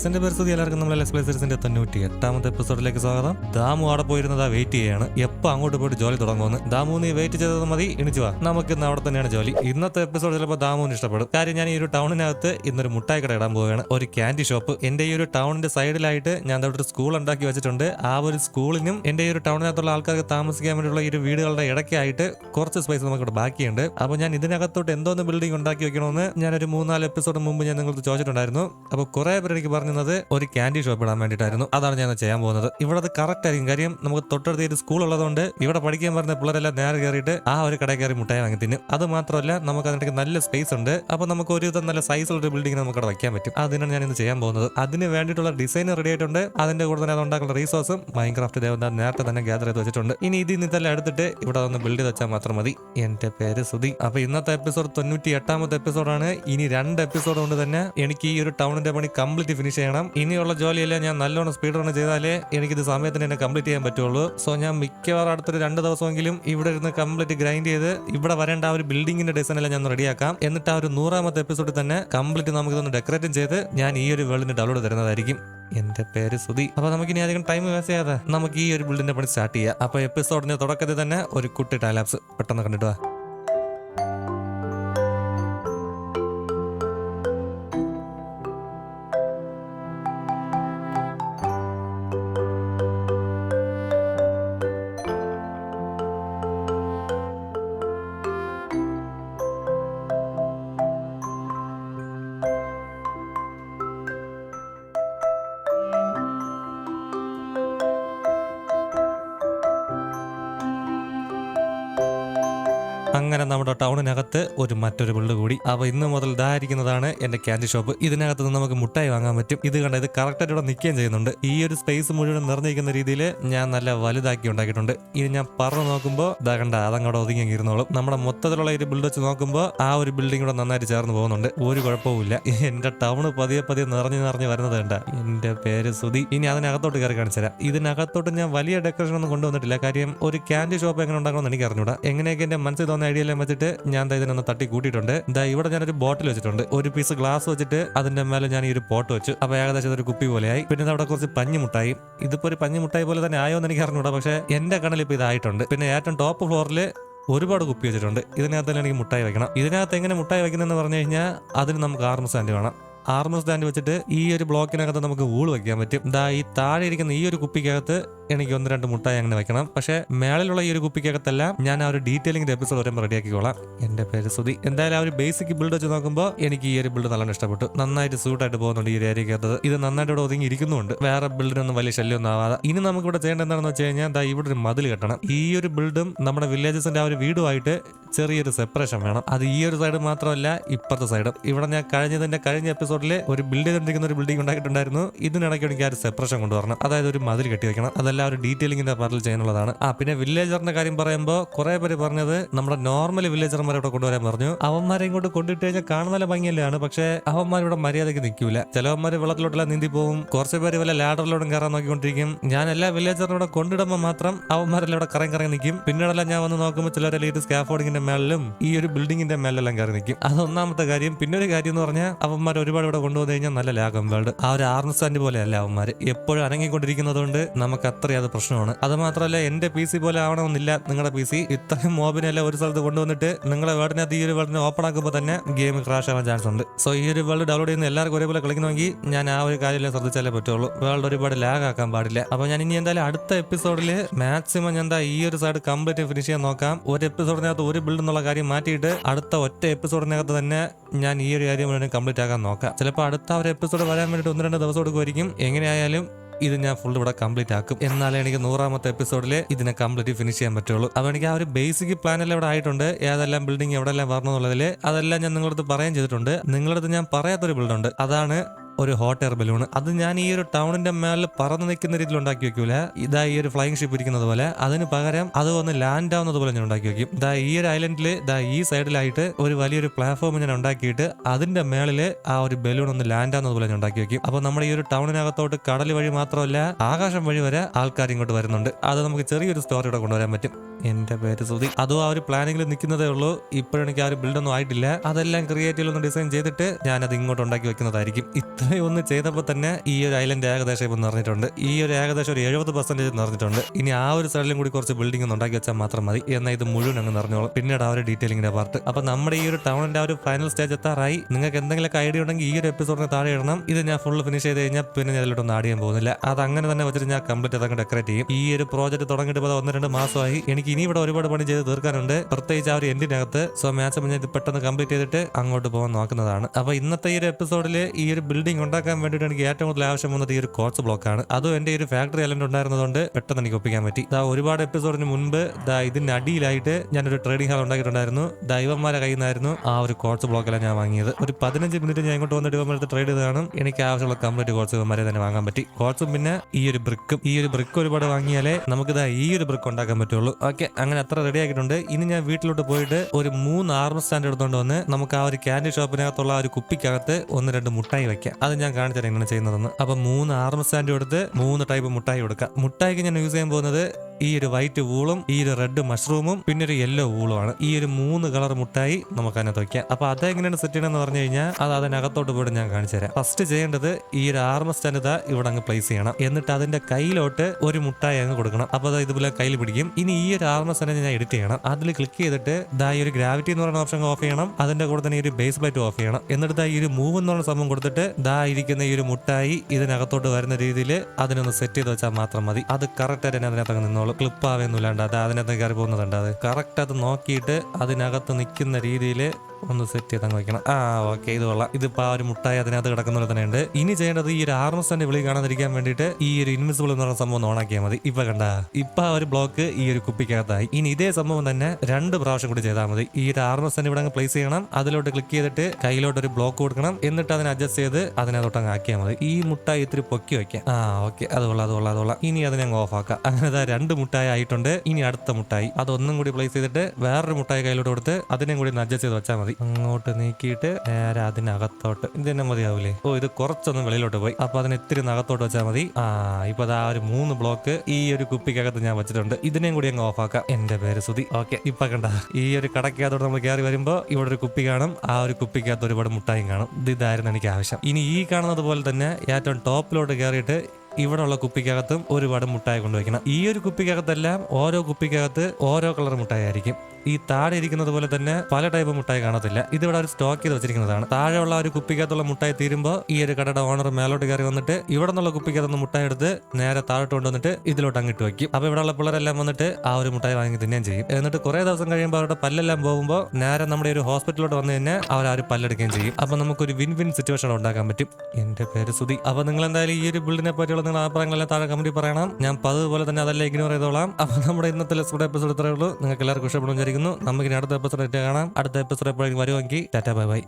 ഗൈസിന്റെ പരിസ്ഥിതി എല്ലാവർക്കും നമ്മൾ ലെസ് സീരീസിന്റെ തൊണ്ണൂറ്റി എട്ടാമത്തെ എപ്പിസോഡിലേക്ക് സ്വാഗതം. ദാമു അവിടെ പോയിരുന്നത് വെയിറ്റ് ചെയ്യാണ്. എപ്പോ അങ്ങോട്ട് പോയിട്ട് ജോലി തുടങ്ങുമെന്ന്. ദാമു നീ വെയിറ്റ് ചെയ്തത് മതി. എണിച്ചു വാ. നമുക്ക് ഇന്ന് അവിടെ തന്നെയാണ് ജോലി. ഇന്നത്തെ എപ്പിസോഡ് ചിലപ്പോൾ ദാമുവിന് ഇഷ്ടപ്പെടും. കാര്യം ഞാൻ ഈ ഒരു ടൗണിനകത്ത് ഇന്നൊരു മുട്ടായി കട ഇടാൻ പോവുകയാണ്. ഒരു ക്യാൻഡി ഷോപ്പ് എന്റെ ഈ ഒരു ടൗണിന്റെ സൈഡിലായിട്ട് ഞാൻ അവിടെ ഒരു സ്കൂൾ ഉണ്ടാക്കി വെച്ചിട്ടുണ്ട്. ആ ഒരു സ്കൂളിനും എന്റെ ഈ ഒരു ടൗണിനകത്തുള്ള ആൾക്കാർക്ക് താമസിക്കാൻ വേണ്ടിയുള്ള ഈ ഒരു വീടുകളുടെ ഇടയ്ക്കായിട്ട് കുറച്ച് സ്പേസ് നമുക്കിവിടെ ബാക്കിയുണ്ട്. അപ്പോൾ ഞാൻ ഇതിനകത്തോട്ട് എന്തോന്ന് ബിൽഡിംഗ് ഉണ്ടാക്കി വെക്കണമെന്ന് ഞാനൊരു മൂന്നാൽ എപ്പിസോഡ് മുമ്പ് ഞാൻ നിങ്ങൾക്ക് ചോദിച്ചിട്ടുണ്ടായിരുന്നു. അപ്പോൾ കുറെ പേര് എനിക്ക് പറഞ്ഞത് ഒരു ക്യാൻഡി ഷോപ്പ് ഇടാൻ വേണ്ടിയിട്ടായിരുന്നു. അതാണ് ഞാൻ ചെയ്യാൻ പോകുന്നത്. ഇവിടെ അത് കറക്റ്റ് ആയിരിക്കും. കാര്യം നമുക്ക് തൊട്ടടുത്ത് ഒരു സ്കൂൾ ഉള്ളതുകൊണ്ട് ഇവിടെ പഠിക്കാൻ പറഞ്ഞ പിള്ളേരെല്ലാം നേരെ കയറിയിട്ട് ആ ഒരു കടയിൽ കയറി മുട്ടായി വാങ്ങി തിന്നും. അത് മാത്രമല്ല നമുക്ക് അതിനിടയ്ക്ക് നല്ല സ്പേസ് ഉണ്ട്. അപ്പോൾ നമുക്ക് ഒരു നല്ല സൈസുള്ള ഒരു ബിൽഡിംഗ് നമുക്ക് അവിടെ വയ്ക്കാൻ പറ്റും. അതിനാണ് ഞാൻ ഇന്ന് ചെയ്യാൻ പോകുന്നത്. അതിന് വേണ്ടിയിട്ടുള്ള ഡിസൈൻ റെഡി ആയിട്ടുണ്ട്. അതിന്റെ കൂടെ തന്നെ അത് ഉണ്ടാക്കുന്ന റീസോഴ്സും മൈൻക്രാഫ്റ്റ് ദേവന്താ നേരത്തെ തന്നെ ഗ്യാദർ ചെയ്ത് വെച്ചിട്ടുണ്ട്. ഇനി ഇതിൽ നിന്ന് എടുത്തിട്ട് ഇവിടെ ഒന്ന് ബിൽഡ് ചെയ്ത് വെച്ചാൽ മാത്രം മതി. എന്റെ പേര് സുധി. അപ്പൊ ഇന്നത്തെ എപ്പിസോഡ് തൊണ്ണൂറ്റി എട്ടാമത്തെ എപ്പിസോഡാണ് ഇനി രണ്ട് എപ്പിസോഡ് കൊണ്ട് തന്നെ എനിക്ക് ഈ ഒരു ടൗണിന്റെ പണി കംപ്ലീറ്റ് ഫിനിഷ് ചെയ്യണം. ഇനിയുള്ള ജോലിയെല്ലാം ഞാൻ നല്ലോണം സ്പീഡ് റൺ ചെയ്താലേ എനിക്കിത് സമയത്തിന് തന്നെ കംപ്ലീറ്റ് ചെയ്യാൻ പറ്റുള്ളൂ. സോ ഞാൻ മിക്കവാറും അടുത്തൊരു രണ്ട് ദിവസമെങ്കിലും ഇവിടെ ഇരുന്ന് കംപ്ലീറ്റ് ഗ്രൈൻഡ് ചെയ്ത് ഇവിടെ വരേണ്ട ആ ഒരു ബിൽഡിങ്ങിന്റെ ഡിസൈൻ എല്ലാം ഞാൻ റെഡിയാക്കാം എന്നിട്ട് ആ ഒരു നൂറാമത്തെ എപ്പിസോഡിൽ തന്നെ കംപ്ലീറ്റ് നമുക്ക് ഇതൊന്ന് ഡെക്കറേറ്റും ചെയ്ത് ഞാൻ ഈ ഒരു വേൾഡിന് ഡൗൺലോഡ് തരുന്നതായിരിക്കും. എന്റെ പേര് സുധി. അപ്പൊ നമുക്ക് ഇനി അധികം ടൈം വേസ്റ്റ് ചെയ്യാതെ നമുക്ക് ഈ ഒരു ബിൽഡിന്റെ പണി സ്റ്റാർട്ട് ചെയ്യാം. അപ്പൊ എപ്പിസോഡിന്റെ തുടക്കത്തിൽ തന്നെ ഒരു കുട്ടി ടൈലാപ്സ് പെട്ടെന്ന് കണ്ടിട്ട് അങ്ങനെ നമ്മുടെ ടൗണിനകത്ത് ഒരു മറ്റൊരു ബിൽഡ് കൂടി. അപ്പൊ ഇന്ന് മുതൽ ഇതായിരിക്കുന്നതാണ് എന്റെ ക്യാൻഡി ഷോപ്പ് ഇതിനകത്ത് നിന്ന് നമുക്ക് മുട്ടായി വാങ്ങാൻ പറ്റും. ഇത് കണ്ട ഇത് കറക്റ്റായിട്ട് ഇവിടെ നിൽക്കുകയും ചെയ്യുന്നുണ്ട്. ഈ ഒരു സ്പേസ് മുഴുവൻ നിറഞ്ഞിരിക്കുന്ന രീതിയിൽ ഞാൻ നല്ല വലുതാക്കി ഉണ്ടാക്കിയിട്ടുണ്ട്. ഇനി ഞാൻ പറഞ്ഞു നോക്കുമ്പോൾ ഇതാ കണ്ട അതങ്ങോട്ട് ഒതുങ്ങി ഇരുന്നോളും. നമ്മുടെ മൊത്തത്തിലുള്ള ഒരു ബിൽഡ് വെച്ച് നോക്കുമ്പോൾ ആ ഒരു ബിൽഡിംഗ് ഇവിടെ നന്നായിട്ട് ചേർന്ന് പോകുന്നുണ്ട്. ഒരു കുഴപ്പവുമില്ല. എന്റെ ടൗണ് പതിയെ പതിയെ നിറഞ്ഞു നിറഞ്ഞു വരുന്നത് കണ്ട എന്റെ പേര് സുധി. ഇനി അതിനകത്തോട്ട് കയറി കാണിച്ചു തരാം. ഇതിനകത്തോട്ട് ഞാൻ വലിയ ഡെക്കറേഷൻ ഒന്നും കൊണ്ടുവന്നിട്ടില്ല. കാര്യം ഒരു ക്യാൻഡി ഷോപ്പ് എങ്ങനെ ഉണ്ടാക്കണമെന്ന് എനിക്ക് അറിഞ്ഞൂടാ എങ്ങനെയൊക്കെ എന്റെ മനസ്സിൽ തോന്നുന്ന ഐഡിയ എല്ലാം വെച്ചിട്ട് ഞാൻ ഇതിനെ ഇതിനൊന്ന് തട്ടി കൂട്ടിയിട്ടുണ്ട്. ദാ ഇവിടെ ഞാനൊരു ബോട്ടിൽ വെച്ചിട്ടുണ്ട്. ഒരു പീസ് ഗ്ലാസ് വെച്ചിട്ട് അതിന്റെ മേലെ ഞാൻ ഈ ഒരു പോട്ട് വെച്ചു. അപ്പൊ ഏകദേശം ഒരു കുപ്പി പോലെയായി. പിന്നെ അവിടെ കുറച്ച് പഞ്ഞി മുട്ടായി ഇതിപ്പോ ഒരു പഞ്ഞി മുട്ടായി പോലെ തന്നെ ആയോ എന്ന് എനിക്ക് അറിഞ്ഞൂടാ. പക്ഷെ എന്റെ കണ്ണിൽ ഇപ്പൊ ഇതായിട്ടുണ്ട്. പിന്നെ ഏറ്റവും ടോപ്പ് ഫ്ലോറിൽ ഒരുപാട് കുപ്പി വെച്ചിട്ടുണ്ട്. ഇതിനകത്ത് തന്നെ എനിക്ക് മുട്ടായി വെക്കണം. ഇതിനകത്ത് എങ്ങനെ മുട്ടായി വെക്കുന്നതെന്ന് പറഞ്ഞു കഴിഞ്ഞാൽ അതിന് നമുക്ക് ആർമ സ്റ്റാൻഡ് വേണം. ആർമ സ്റ്റാൻഡ് വെച്ചിട്ട് ഈ ഒരു ബ്ലോക്കിനകത്ത് നമുക്ക് ഊൾ വെക്കാൻ പറ്റും. ദാ ഈ താഴെ ഇരിക്കുന്ന ഈ ഒരു കുപ്പിക്കകത്ത് എനിക്ക് ഒന്ന് രണ്ട് മുട്ടായി അങ്ങനെ വെക്കണം. പക്ഷേ മേളിലുള്ള ഈ ഒരു കുപ്പിക്കകത്തെല്ലാം ഞാൻ ആ ഒരു ഡീറ്റെയിലിംഗിന്റെ എപ്പിസോഡ് വരുമ്പോൾ റെഡിയാക്കിക്കോളാം എന്റെ പേര് സുതി എന്തായാലും ആ ഒരു ബേസിക് ബിൽഡ് വെച്ച് നോക്കുമ്പോൾ എനിക്ക് ഈ ഒരു ബിൽഡ് നല്ലോണം ഇഷ്ടപ്പെട്ടു. നന്നായിട്ട് സൂട്ടായിട്ട് പോകുന്നുണ്ട് ഈ ഒരു ഏരിയക്കകത്ത് ഇത് നന്നായിട്ട് ഇവിടെ ഒതുങ്ങി ഇരിക്കുന്നുണ്ട് വേറെ ബിൽഡിനൊന്നും വലിയ ശല്യമൊന്നും ആവാതെ ഇനി നമുക്ക് ഇവിടെ ചെയ്യേണ്ടത് എന്താണെന്ന് വെച്ച് കഴിഞ്ഞാൽ ദാ ഇവിടെ ഒരു മതിൽ കെട്ടണം. ഈ ഒരു ബിൽഡും നമ്മുടെ വില്ലേജസിന്റെ ആ ഒരു വീടുമായിട്ട് ചെറിയൊരു സെപ്പറേഷൻ വേണം. അത് ഈ ഒരു സൈഡ് മാത്രമല്ല ഇപ്പുറത്തെ സൈഡും ഇവിടെ ഞാൻ കഴിഞ്ഞതിന്റെ കഴിഞ്ഞ എപ്പിസോഡിൽ ഒരു ബിൽഡ് ചെയ്തിരിക്കുന്ന ഒരു ബിൽഡിംഗ് ഉണ്ടാക്കിയിട്ടുണ്ടായിരുന്നു. ഇതിനിടയ്ക്ക് എനിക്ക് ആ ഒരു സെപ്പറേഷൻ കൊണ്ടുവരണം. അതായത് ഒരു മതിൽ കെട്ടി വെക്കണം. അതെല്ലാം ഒരു ഡീറ്റെയിലിംഗിന്റെ പാർട്ടിൽ ചെയ്യാനുള്ളതാണ്. ആ പിന്നെ വില്ലേജറിന്റെ കാര്യം പറയുമ്പോൾ കുറെ പേര് പറഞ്ഞത് നമ്മുടെ നോർമൽ വില്ലേജർമാരെ ഇവിടെ കൊണ്ടുവരാൻ പറഞ്ഞു. അവന്മാരെ ഇങ്ങോട്ട് കൊണ്ടിട്ട് കഴിഞ്ഞാൽ കാണുന്ന ഭംഗിയല്ലാണ്. പക്ഷേ അവന്മാർ ഇവിടെ മര്യാദയ്ക്ക് നിൽക്കൂല. ചിലവന്മാർ വെള്ളത്തിലോട്ടെല്ലാം നീന്തി പോകും കുറച്ച് പേര് വല്ല ലാഡറിലോടും കയറാൻ നോക്കിക്കൊണ്ടിരിക്കും. ഞാൻ എല്ലാ വില്ലേജറിനും ഇവിടെ കൊണ്ടിടുമ്പോൾ മാത്രം അവന്മാരെല്ലാം ഇവിടെ കറങ്ങി കറങ്ങി നിൽക്കും. പിന്നീടെല്ലാം ഞാൻ വന്ന് നോക്കുമ്പോൾ ചിലരെല്ലാം ഈ സ്കാഫോർഡിങ്ങിന്റെ മേളിലും ഈ ഒരു ബിൽഡിങ്ങിന്റെ മേളിലെല്ലാം കയറി നിൽക്കും. അത് ഒന്നാമത്തെ കാര്യം. പിന്നെ ഒരു കാര്യം എന്ന് പറഞ്ഞാൽ അവന്മാർ ഒരുപാട് ഇവിടെ കൊണ്ടുവന്നു കഴിഞ്ഞാൽ നല്ല ലാഗം വേൾഡ് ആ ഒരു ആർമസ്റ്റാൻഡ് പോലെയല്ല അവന്മാർ എപ്പോഴും അനങ്ങിക്കൊണ്ടിരിക്കുന്നതുകൊണ്ട് നമുക്ക് അത്രയും അത് പ്രശ്നമാണ്. അത് മാത്രമല്ല എന്റെ പി സി പോലെ ആവണമെന്നില്ല. നിങ്ങളുടെ പി സി ഇത്രയും മോബിനെല്ലാം ഒരു സ്ഥലത്ത് കൊണ്ടുവന്നിട്ട് നിങ്ങളെ വേർഡിനകത്ത് ഈ ഒരു വേൾഡിനെ ഓപ്പൺ ആക്കുമ്പോൾ തന്നെ ഗെയിം ക്രാഷ് ആവാൻ ചാൻസ് ഉണ്ട്. സോ ഈ ഒരു വേൾഡ് ഡൗൺലോഡ് ചെയ്യുന്ന എല്ലാവർക്കും ഒരേപോലെ കളിക്കണമെങ്കിൽ ഞാൻ ആ ഒരു കാര്യം ശ്രദ്ധിച്ചാലേ പറ്റുള്ളൂ. വേൾഡ് ഒരുപാട് ലാഗ് ആക്കാൻ പാടില്ല. അപ്പൊ ഞാൻ ഇനി എന്തായാലും അടുത്ത എപ്പിസോഡിൽ മാക്സിമം ഞാൻ എന്താ ഈ ഒരു സൈഡ് കംപ്ലീറ്റ് ഫിനിഷ് ചെയ്യാൻ നോക്കാം. ഒരു എപ്പിസോഡിനകത്ത് ഒരു ബിൽഡ് എന്നുള്ള കാര്യം മാറ്റിയിട്ട് അടുത്ത ഒറ്റ എപ്പിസോഡിനകത്ത് തന്നെ ഞാൻ ഈ ഒരു കാര്യം മുഴുവൻ കംപ്ലീറ്റ് ആക്കാൻ നോക്കാം. ചിലപ്പോൾ അടുത്ത ഒരു എപ്പിസോഡ് വരാൻ വേണ്ടിയിട്ട് ഒന്ന് രണ്ട് ദിവസം എടുക്കുമായിരിക്കും. എങ്ങനെയായാലും ഇത് ഞാൻ ഫുൾ ഇവിടെ കംപ്ലീറ്റ് ആക്കും. എന്നാലേ എനിക്ക് നൂറാമത്തെ എപ്പിസോഡിൽ ഇതിനെ കംപ്ലീറ്റ് ഫിനിഷ് ചെയ്യാൻ പറ്റുള്ളൂ. അപ്പോൾ എനിക്ക് ആ ഒരു ബേസിക് പ്ലാൻ എല്ലാം ഇവിടെ ആയിട്ടുണ്ട്. ഏതെല്ലാം ബിൽഡിംഗ് എവിടെല്ലാം വരണം എന്നുള്ളതിൽ അതെല്ലാം ഞാൻ നിങ്ങളടുത്ത് പറയാൻ ചെയ്തിട്ടുണ്ട്. നിങ്ങളടുത്ത് ഞാൻ പറയാത്തൊരു ബിൽഡുണ്ട് അതാണ് ഒരു ഹോട്ട് എയർ ബലൂൺ അത് ഞാൻ ഈ ഒരു ടൗണിന്റെ മേളിൽ പറന്ന് നിൽക്കുന്ന രീതിയിൽ ഉണ്ടാക്കി വെക്കൂല. ഇതാ ഈ ഒരു ഫ്ലൈങ് ഷിപ്പ് ഇരിക്കുന്നത് പോലെ. അതിന് പകരം അത് വന്ന് ലാൻഡ് ആവുന്നത് പോലെ ഞാൻ ഉണ്ടാക്കി വെക്കും. ഇതാ ഈ ഒരു ഐലൻഡിൽ ഇതാ ഈ സൈഡിലായിട്ട് ഒരു വലിയൊരു പ്ലാറ്റ്ഫോം ഞാൻ ഉണ്ടാക്കിയിട്ട് അതിന്റെ മേളിൽ ആ ഒരു ബലൂൺ ഒന്ന് ലാൻഡ് ആവുന്നത് പോലെ ഞാൻ ഉണ്ടാക്കി വെക്കും. അപ്പൊ നമ്മുടെ ഈ ഒരു ടൗണിനകത്തോട്ട് കടൽ വഴി മാത്രമല്ല ആകാശം വഴി വരെ ആൾക്കാർ ഇങ്ങോട്ട് വരുന്നുണ്ട്. അത് നമുക്ക് ചെറിയൊരു സ്റ്റോറി ഇവിടെ കൊണ്ടുവരാൻ പറ്റും. എന്റെ പേര് സുധി അതും ആ ഒരു പ്ലാനിങ്ങിൽ നിൽക്കുന്നതേ ഉള്ളൂ. ഇപ്പോഴെനിക്ക് ആ ഒരു ബിൽഡൊന്നും ആയിട്ടില്ല. അതെല്ലാം ക്രിയേറ്റീവ് ഒന്ന് ഡിസൈൻ ചെയ്തിട്ട് ഞാനത് ഇങ്ങോട്ട് ഉണ്ടാക്കി വെക്കുന്നതായിരിക്കും. ഇത്ര ഇത്രയും ഒന്ന് ചെയ്തപ്പോൾ തന്നെ ഈ ഒരു ഐലൻഡ് ഏകദേശം ഇപ്പം നിറഞ്ഞിട്ടുണ്ട്. ഈ ഒരു ഏകദേശം ഒരു എഴുപത് പെർസെന്റേജ് നിറഞ്ഞിട്ടുണ്ട്. ഇനി ആ ഒരു സൈഡിലും കൂടി കുറച്ച് ബിൽഡിംഗ് ഒന്ന് ഉണ്ടാക്കി വെച്ചാൽ മാത്രം മതി. എന്നാൽ ഇത് മുഴുവൻ അങ്ങ് നിറഞ്ഞോളും. പിന്നീട് ആ ഒരു ഡീറ്റെയിലിങ്ങിന്റെ പാർട്ട് അപ്പൊ നമ്മുടെ ഈ ഒരു ടൗണിന്റെ ആ ഒരു ഫൈനൽ സ്റ്റേജ് എത്താറായി. നിങ്ങൾക്ക് എന്തെങ്കിലുമൊക്കെ ഐഡിയ ഉണ്ടെങ്കിൽ ഈ ഒരു എപ്പിസോഡിന് താഴെ ഇടണം. ഇത് ഞാൻ ഫുൾ ഫിനിഷ് ചെയ്ത് കഴിഞ്ഞാൽ പിന്നെ ഞാൻ അതിലോട്ടൊന്നും ആഡ് ചെയ്യാൻ പോകുന്നില്ല. അത് അങ്ങനെ തന്നെ വെച്ചിട്ട് ഞാൻ കംപ്ലീറ്റ് അതങ്ങ് ഡെക്കറേറ്റ് ചെയ്യും. ഈ ഒരു പ്രോജക്റ്റ് തുടങ്ങിയിട്ട് ഇപ്പോൾ ഒന്ന് രണ്ട് മാസമായി. എനിക്ക് ഇനി ഇവിടെ ഒരുപാട് പണി ചെയ്ത് തീർക്കാനുണ്ട്. പ്രത്യേകിച്ച് ആ ഒരു എൻഡിനകത്ത് സോ മാച്ച് ഞാൻ ഇത് പെട്ടെന്ന് കംപ്ലീറ്റ് ചെയ്തിട്ട് അങ്ങോട്ട് പോകാൻ നോക്കുന്നതാണ്. അപ്പൊ ഇന്നത്തെ ഈ ഒരു എപ്പിസോഡിൽ ഈ ഒരു ബിൽഡിംഗ് ഉണ്ടാക്കാൻ വേണ്ടിയിട്ട് എനിക്ക് ഏറ്റവും കൂടുതൽ ആവശ്യം വന്നത് ഈ ഒരു കോച്ച് ബ്ലോക്കാണ് അതും എന്റെ ഒരു ഫാക്ടറി എലന്റ് ഉണ്ടായിരുന്നതുകൊണ്ട് പെട്ടെന്ന് എനിക്ക് ഒപ്പിക്കാൻ പറ്റി. ദാ ഒരുപാട് എപ്പിസോഡിന് മുൻപ് ദാ ഇതിന്റെ അടിയിലായിട്ട് ഞാനൊരു ട്രേഡിംഗ് ഹാൾ ഉണ്ടാക്കിയിട്ടുണ്ടായിരുന്നു. ദൈവന്മാരെ കയ്യിൽ നിന്നായിരുന്നു ആ ഒരു കോച്ച് ബ്ലോക്കെല്ലാം ഞാൻ വാങ്ങിയത്. ഒരു പതിനഞ്ച് മിനിറ്റ് ഞാൻ ഇങ്ങോട്ട് വന്നിട്ട് ഇവന്മാരത്ത് ട്രേഡ് ചെയ്താണ് എനിക്ക് ആവശ്യമുള്ള കംപ്ലീറ്റ് കോച്ച് ഇവന്മാരെ തന്നെ വാങ്ങാൻ പറ്റി. കോച്ചും പിന്നെ ഈ ഒരു ബ്രിക്കും ഈ ഒരു ബ്രിക്ക് ഒരുപാട് വാങ്ങിയാലേ നമുക്ക് ദാ ഈ ഒരു ബ്രിക്ക് ഉണ്ടാക്കാൻ പറ്റുള്ളൂ. ഓക്കെ അങ്ങനെ അത്ര റെഡി ആക്കിയിട്ടുണ്ട്. ഇനി ഞാൻ വീട്ടിലോട്ട് പോയിട്ട് ഒരു മൂന്ന് ആർമ സ്റ്റാൻഡ് എടുത്തുകൊണ്ട് വന്ന് നമുക്ക് ആ ഒരു ക്യാൻഡി ഷോപ്പിനകത്തുള്ള ആ ഒരു കുപ്പിക്കകത്ത് ഒന്ന് രണ്ട് മുട്ടായി വെക്കാം. അത് ഞാൻ കാണിച്ചു തരാം എങ്ങനെ ചെയ്യുന്നതെന്ന്. അപ്പം മൂന്ന് ആർമസ്റ്റാൻഡ് സ്റ്റാൻഡ് എടുത്ത് മൂന്ന് ടൈപ്പ് മുട്ടായി കൊടുക്കുക മുട്ടായിക്ക് ഞാൻ യൂസ് ചെയ്യാൻ പോകുന്നത് ഈ ഒരു വൈറ്റ് വൂളും ഈ ഒരു റെഡ് മഷ്റൂമും പിന്നെ ഒരു യെല്ലോ വൂളുമാണ് ഈ ഒരു മൂന്ന് കളർ മുട്ടായി നമുക്ക് അതിനകത്ത് വയ്ക്കാം അപ്പൊ അതെങ്ങനെയാണ് സെറ്റ് ചെയ്യണമെന്ന് പറഞ്ഞു കഴിഞ്ഞാൽ അത് അതിനകത്തോട്ട് പോയിട്ട് ഞാൻ കാണിച്ചു തരാം. ഫസ്റ്റ് ചെയ്യേണ്ടത് ഈ ഒരു ആർമ സ്റ്റാൻഡ് ഇവിടെ അങ്ങ് പ്ലേസ് ചെയ്യണം. എന്നിട്ട് അതിന്റെ കയ്യിലോട്ട് ഒരു മുട്ടായി അങ്ങ് കൊടുക്കണം. അപ്പൊ അത് ഇതുപോലെ കയ്യിൽ പിടിക്കും. ഇനി ഈ ഒരു ആർമ സ്റ്റാൻഡ് ഞാൻ എഡിറ്റ് ചെയ്യണം. അതിൽ ക്ലിക്ക് ചെയ്തിട്ട് ദാ ഈ ഒരു ഗ്രാവിറ്റി എന്ന് പറയുന്ന ഓപ്ഷൻ ഓഫ് ചെയ്യണം. അതിന്റെ കൂടെ തന്നെ ഈ ഒരു ബേസ് പ്ലേറ്റ് ഓഫ് ചെയ്യണം. എന്നിട്ട് ദാ ഈ ഒരു മൂവ് എന്ന് പറയുന്ന സംഭവം കൊടുത്തിട്ട് ദാ ഇരിക്കുന്ന ഈ ഒരു മുട്ടായി ഇതിനകത്തോട്ട് വരുന്ന രീതിയിൽ അതിനൊന്ന് സെറ്റ് ചെയ്ത് വെച്ചാൽ മാത്രം മതി. അത് കറക്റ്റ് ആയിട്ട് തന്നെ അതിനകത്ത് നിന്നോളും. ക്ലിപ്പ് ആവുന്നില്ലാണ്ട് അത് അതിനകത്ത് കയറി പോകുന്നതുണ്ട് അത് കറക്റ്റ് അത് നോക്കിയിട്ട് അതിനകത്ത് നിൽക്കുന്ന രീതിയിൽ ഒന്ന് സെറ്റ് ചെയ്ത് അങ്ങ് വെക്കണം. ആ ഓക്കെ ഇത് കൊള്ളാം. ഇതിപ്പോ ആ ഒരു മുട്ടായി അതിനകത്ത് കിടക്കുന്ന പോലെ തന്നെ ഉണ്ട്. ഇനി ചെയ്യേണ്ടത് ഈ ഒരു ആർമസ്റ്റാൻഡ് വിളി കാണാതിരിക്കാൻ വേണ്ടിയിട്ട് ഈ ഒരു ഇൻവിസിബിൾ എന്ന് പറയുന്ന സംഭവം ഓണാക്കിയാൽ മതി. ഇപ്പൊ കണ്ട. ഇപ്പൊ ആ ഒരു ബ്ലോക്ക് ഈ ഒരു കുപ്പിക്കകത്തായി. ഇനി ഇതേ സംഭവം തന്നെ രണ്ട് പ്രാവശ്യം കൂടി ചെയ്താൽ മതി. ഈ ഒരു ആർമസ്റ്റാൻഡ് ഇവിടെ അങ്ങ് പ്ലേസ് ചെയ്യണം. അതിലോട്ട് ക്ലിക്ക് ചെയ്തിട്ട് കയ്യിലോട്ട് ഒരു ബ്ലോക്ക് കൊടുക്കണം. എന്നിട്ട് അതിനെ അഡ്ജസ്റ്റ് ചെയ്ത് അതിനകത്തോട്ട് അങ്ങ് ആക്കിയാൽ മതി. ഈ മുട്ടായി ഇത്തിരി പൊക്കി വെക്കാം. ആ ഓക്കെ അത് കൊള്ളാം അത് കൊള്ളാം അത് കൊള്ളാം. ഇനി അതിനെ അങ്ങ് ഓഫ് ആക്കാം. അങ്ങനെ രണ്ട് മുട്ടായി ആയിട്ടുണ്ട്. ഇനി അടുത്ത മുട്ടായി. അതൊന്നും കൂടി പ്ലേസ് ചെയ്തിട്ട് വേറൊരു മുട്ടായി കയ്യിലോട്ട് കൊടുത്ത് അതിനെയും കൂടി അഡ്ജസ്റ്റ് ചെയ്ത് വെച്ചാൽ മതി. അങ്ങോട്ട് നീക്കിയിട്ട് നേരെ അതിനകത്തോട്ട്. ഇത് തന്നെ മതിയാവൂലേ? ഓ ഇത് കുറച്ചൊന്നും വെളിയിലോട്ട് പോയി. അപ്പൊ അതിന് ഇത്തിരി നകത്തോട്ട് വെച്ചാൽ മതി. ആ ഇപ്പൊ ദാ ഒരു മൂന്ന് ബ്ലോക്ക് ഈ ഒരു കുപ്പിക്കകത്ത് ഞാൻ വെച്ചിട്ടുണ്ട്. ഇതിനെയും കൂടി അങ്ങ് ഓഫ് ആക്കാം എന്റെ പേര് സുതി ഓക്കെ ഇപ്പൊ കണ്ട. ഈ ഒരു കടക്കകത്തോട്ട് നമ്മൾ കയറി വരുമ്പോ ഇവിടെ ഒരു കുപ്പി കാണും. ആ ഒരു കുപ്പിക്കകത്ത് ഒരുപാട് മുട്ടായും കാണും. ഇത് ഇതായിരുന്നു എനിക്ക് ആവശ്യം. ഇനി ഈ കാണുന്നത് പോലെ തന്നെ ഏറ്റവും ടോപ്പിലോട്ട് കയറിയിട്ട് ഇവിടെ ഉള്ള കുപ്പിക്കകത്തും ഒരുപാട് മുട്ടായി കൊണ്ടുവയ്ക്കണം. ഈ ഒരു കുപ്പിക്കകത്തെല്ലാം ഓരോ കുപ്പിക്കകത്ത് ഓരോ കളർ മുട്ടായി ആയിരിക്കും. ഈ താഴെ ഇരിക്കുന്നത് പോലെ തന്നെ പല ടൈപ്പ് മുട്ടായി കാണത്തില്ല. ഇതിവിടെ ഒരു സ്റ്റോക്ക് ചെയ്ത് വെച്ചിരിക്കുന്നതാണ്. താഴെയുള്ള ഒരു കുപ്പിക്കകത്തുള്ള മുട്ടായി തീരുമ്പോൾ ഈ ഒരു കടയുടെ ഓണർ മേലോട്ട് കയറി വന്നിട്ട് ഇവിടെ നിന്നുള്ള കുപ്പിക്കകത്തുനിന്ന് മുട്ടായി എടുത്ത് നേരെ താഴോട്ട് കൊണ്ടുവന്നിട്ട് ഇതിലോട്ട് അങ്ങിട്ട് വയ്ക്കും അപ്പൊ ഇവിടെ ഉള്ള പിള്ളേരെല്ലാം വന്നിട്ട് ആ ഒരു മുട്ടായി വാങ്ങി തിന്നുകയും ചെയ്യും. എന്നിട്ട് കുറെ ദിവസം കഴിയുമ്പോൾ അവരുടെ പല്ലെല്ലാം പോകുമ്പോൾ നേരെ നമ്മുടെ ഒരു ഹോസ്പിറ്റലിലോട്ട് വന്നു കഴിഞ്ഞാൽ അവർ ആ ഒരു പല്ലെടുക്കുകയും ചെയ്യും. അപ്പൊ നമുക്കൊരു വിൻ വിൻ സിറ്റുവേഷൻ ഉണ്ടാക്കാൻ പറ്റും. എന്റെ പേര് സുധി. അപ്പൊ നിങ്ങൾ എന്തായാലും ഈ ഒരു ബിൽഡിനെ പറ്റിയുള്ള നിങ്ങളുടെ അഭിപ്രായങ്ങളെല്ലാം താഴെ കമന്റിൽ പറയണം. ഞാൻ പതിവ് പോലെ തന്നെ അതെല്ലാം ഇഗ്നോർ ചെയ്തോളാം. അപ്പൊ നമ്മുടെ ഇന്നത്തെ എപ്പിസോഡ് ഇത്രയേ ഉള്ളൂ. നിങ്ങൾക്ക് എല്ലാവർക്കും ഇഷ്ടപ്പെടും. വിചാരിക്കുന്നു നമുക്ക് ഇനി അടുത്ത എപ്പിസോഡ് കാണാം. അടുത്ത എപ്പിസോഡ് എപ്പോഴെങ്കിലും വരുമെങ്കിൽ ടാറ്റാ ബൈ ബൈ.